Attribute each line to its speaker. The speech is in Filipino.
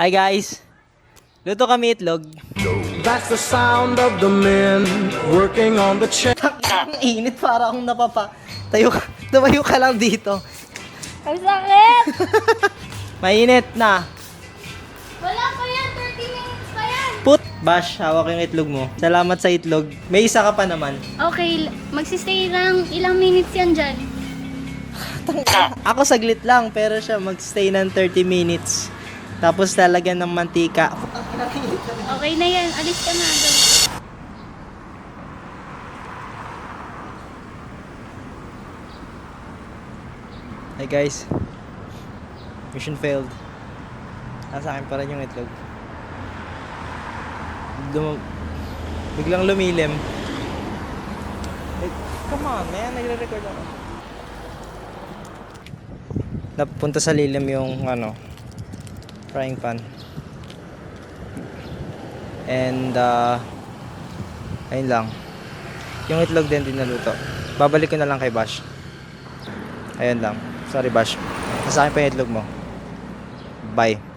Speaker 1: Hi guys! Luto kami itlog.
Speaker 2: That's the sound of the men working on the chair.
Speaker 1: Ang init para akong napapa. Tayo ka, tumayo ka lang dito.
Speaker 3: Ang sakit!
Speaker 1: Mainit na.
Speaker 3: Wala pa yan, 30 minutes pa yan.
Speaker 1: Put! Bash, hawak yung itlog mo. Salamat sa itlog. May isa ka pa naman.
Speaker 3: Okay, magsistay lang ilang minutes yan dyan.
Speaker 1: Ako saglit lang, pero siya magstay ng 30 minutes. Tapos lalagyan ng mantika.
Speaker 3: Okay na yan, alis ka na. Go.
Speaker 1: Hey guys. Mission failed. Nasa akin pa rin yung itlog. Lum- biglang lumilim. Eh, come on, man. Nagre-record ako. Napunta sa lilim yung ano, frying pan. And, uh, ayun lang. Yung itlog din din naluto. Babalik ko na lang kay Bash. Ayun lang. Sorry, Bash. Nasa akin pa yung itlog mo. Bye.